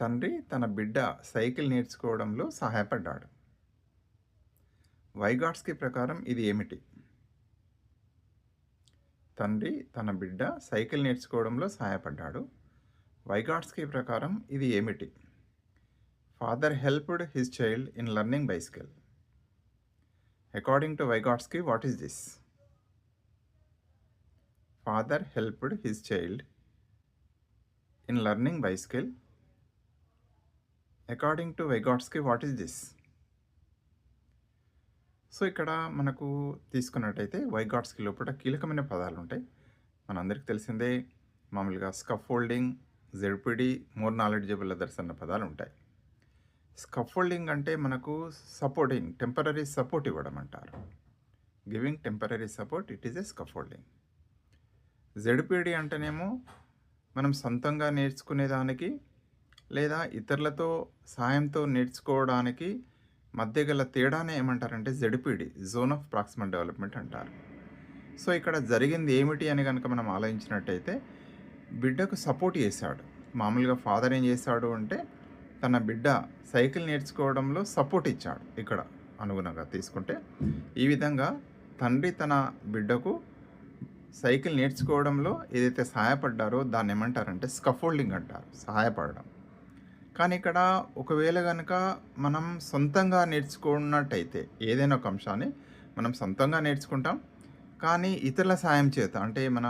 తండ్రి తన బిడ్డ సైకిల్ నేర్చుకోవడంలో సహాయపడ్డాడు. వైగాట్స్కి ప్రకారం ఇది ఏమిటి? తండ్రి తన బిడ్డ సైకిల్ నేర్చుకోవడంలో సహాయపడ్డాడు. వైగాట్స్కి ప్రకారం ఇది ఏమిటి? Father helped his child in learning bicycle according to Vygotsky what is this father helped his child in learning bicycle according to Vygotsky what is this so ఇక్కడ మనకు తీసుకున్నట్టయితే వైగాట్స్కి లోపల కీలకమైన పదాలు ఉంటాయి మనందరికీ తెలిసిందే మామూలుగా scaffolding ZPD more knowledgeable others అన్న పదాలు ఉంటాయి స్కఫోల్డింగ్ అంటే మనకు సపోర్టింగ్ టెంపరీ సపోర్ట్ ఇవ్వడం అంటారు. Giving temporary support it is a scaffolding ZPD అంటేనేమో మనం సొంతంగా నేర్చుకునేదానికి లేదా ఇతరులతో సాయంతో నేర్చుకోవడానికి మధ్య గల తేడానే ఏమంటారంటే ZPD zone of proximal development అంటారు. సో ఇక్కడ జరిగింది ఏమిటి అని కనుక మనం ఆలోచించినట్టయితే బిడ్డకు సపోర్ట్ చేశాడు. మామూలుగా ఫాదర్ ఏం చేశాడు అంటే తన బిడ్డ సైకిల్ నేర్చుకోవడంలో సపోర్ట్ ఇచ్చాడు ఇక్కడ అనుగుణంగా తీసుకుంటే. ఈ విధంగా తండ్రి తన బిడ్డకు సైకిల్ నేర్చుకోవడంలో ఏదైతే సహాయపడ్డారో దాన్ని ఏమంటారంటే స్కఫోల్డింగ్ అంటారు సహాయపడడం. కానీ ఇక్కడ ఒకవేళ కనుక మనం సొంతంగా నేర్చుకున్నట్టయితే ఏదైనా ఒక అంశాన్ని మనం సొంతంగా నేర్చుకుంటాం. కానీ ఇతరుల సాయం చేత అంటే మన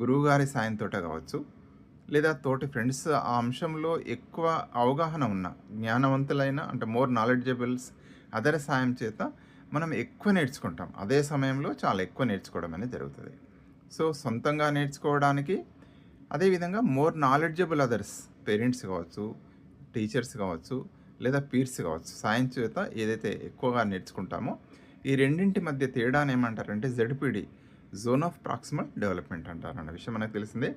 గురువుగారి సాయంతో కావచ్చు లేదా తోటి ఫ్రెండ్స్ ఆ అంశంలో ఎక్కువ అవగాహన ఉన్న జ్ఞానవంతులైన అంటే మోర్ నాలెడ్జబుల్స్ అదర్ సాయం చేత మనం ఎక్కువ నేర్చుకుంటాం. అదే సమయంలో చాలా ఎక్కువ నేర్చుకోవడం అనేది జరుగుతుంది. సో సొంతంగా నేర్చుకోవడానికి అదేవిధంగా మోర్ నాలెడ్జబుల్ అదర్స్ పేరెంట్స్ కావచ్చు టీచర్స్ కావచ్చు లేదా పీర్స్ కావచ్చు సాయం చేత ఏదైతే ఎక్కువగా నేర్చుకుంటామో ఈ రెండింటి మధ్య తేడాను ఏమంటారంటే ZPD zone of proximal development అంటారు అన్న విషయం మనకు తెలిసిందే.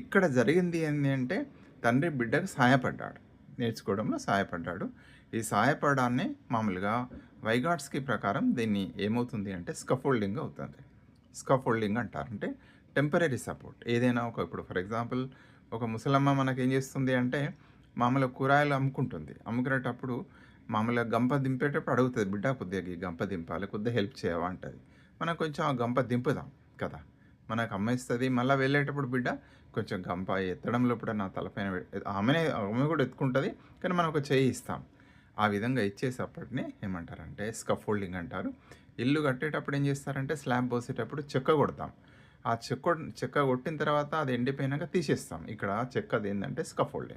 ఇక్కడ జరిగింది ఏంటి అంటే తండ్రి బిడ్డకు సహాయపడ్డాడు నేర్చుకోవడంలో సహాయపడ్డాడు ఈ సహాయపడాన్ని మామూలుగా వైగాట్స్కి ప్రకారం దీన్ని ఏమవుతుంది అంటే స్కఫోల్డింగ్ అవుతుంది. స్కఫోల్డింగ్ అంటారంటే టెంపరీ సపోర్ట్. ఏదైనా ఒక ఇప్పుడు ఫర్ ఎగ్జాంపుల్ ఒక ముసలమ్మ మనకి ఏం చేస్తుంది అంటే మామూలుగా కూరగాయలు అమ్ముకుంటుంది. అమ్ముకునేటప్పుడు మామూలుగా గంప దింపేటప్పుడు అడుగుతుంది బిడ్డ కొద్దిగా ఈ గంప దింపాలి కొద్దిగా హెల్ప్ చేయవా? అంటుంది. మనం కొంచెం ఆ గంప దింపుదాం కదా. మనకు అమ్మేస్తుంది మళ్ళీ వెళ్ళేటప్పుడు బిడ్డ కొంచెం గంప ఎత్తడంలో కూడా నా తలపైన ఆమెనే ఆమె కూడా ఎత్తుకుంటుంది కానీ మనం ఒక చేయి ఇస్తాం. ఆ విధంగా ఇచ్చేసప్పటిని ఏమంటారంటే స్కఫోల్డింగ్ అంటారు. ఇల్లు కట్టేటప్పుడు ఏం చేస్తారంటే స్లాబ్ పోసేటప్పుడు చెక్క కొడతాం. ఆ చెక్క చెక్క కొట్టిన తర్వాత అది ఎండిపోయినాక తీసేస్తాం. ఇక్కడ చెక్కది ఏంటంటే స్కఫోల్డింగ్.